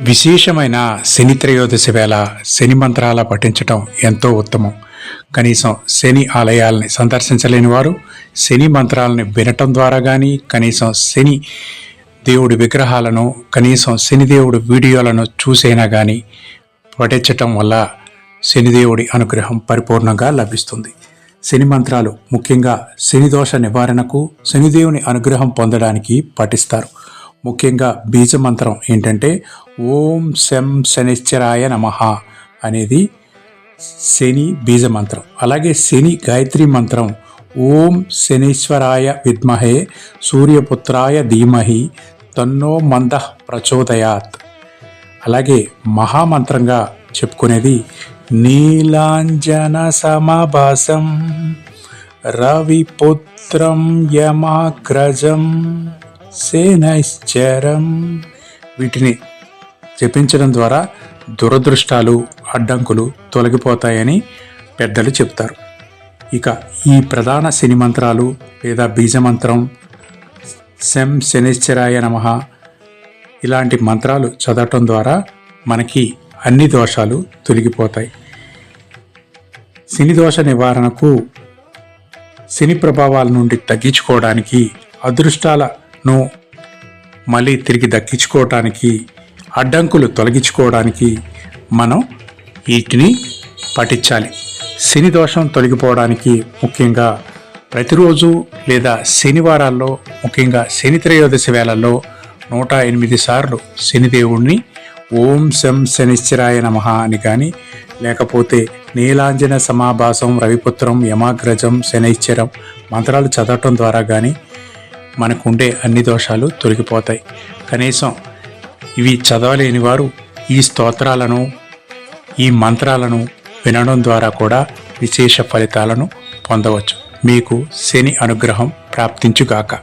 విశేషమైన శని త్రయోదశి వేళ శని మంత్రాల పఠించటం ఎంతో ఉత్తమం. కనీసం శని ఆలయాల్ని సందర్శించలేని వారు శని మంత్రాలని వినటం ద్వారా కానీ కనీసం శని దేవుడి విగ్రహాలను కనీసం శనిదేవుడి వీడియోలను చూసైనా కానీ పఠించటం వల్ల శనిదేవుడి అనుగ్రహం పరిపూర్ణంగా లభిస్తుంది. శని మంత్రాలు ముఖ్యంగా శని దోష నివారణకు శనిదేవుని అనుగ్రహం పొందడానికి పఠిస్తారు. ముఖ్యంగా బీజ మంత్రం ఏంటంటే ఓం శం శనిశ్చరాయ నమః అనేది శని బీజ మంత్రం అలాగే శని గాయత్రి మంత్రం ఓం శనీశ్వరాయ విద్మహే సూర్యపుత్రాయ ధీమహి తన్నో మంద ప్రచోదయాత్. అలాగే మహామంత్రంగా చెప్పుకునేది నీలాంజన సమభాసం రవిపుత్రం యమాగ్రజం. సేనైశ్చరం వీటిని జపించడం ద్వారా దురదృష్టాలు అడ్డంకులు తొలగిపోతాయని పెద్దలు చెప్తారు. ఇక ఈ ప్రధాన శని మంత్రాలు లేదా బీజమంత్రం శం శనిశ్చరాయ నమః ఇలాంటి మంత్రాలు చదవటం ద్వారా మనకి అన్ని దోషాలు తొలగిపోతాయి. శని దోష నివారణకు శని ప్రభావాల నుండి తగ్గించుకోవడానికి అదృష్టాల ను మళ్ళీ తిరిగి దక్కించుకోవటానికి అడ్డంకులు తొలగించుకోవడానికి మనం వీటిని పఠించాలి. శని దోషం తొలగిపోవడానికి ముఖ్యంగా ప్రతిరోజు లేదా శనివారాల్లో ముఖ్యంగా శని త్రయోదశి వేళల్లో నూట ఎనిమిది సార్లు శనిదేవుణ్ణి ఓం శం శనిశ్చరాయ నమ అని కానీ లేకపోతే నీలాంజన సమాభాసం రవిపుత్రం యమాగ్రజం శనిశ్చరం మంత్రాలు చదవటం ద్వారా కానీ మనకుండే అన్ని దోషాలు తొలగిపోతాయి. కనీసం ఇవి చదవలేని వారు ఈ స్తోత్రాలను ఈ మంత్రాలను వినడం ద్వారా కూడా విశేష ఫలితాలను పొందవచ్చు. మీకు శని అనుగ్రహం ప్రాప్తించుగాక.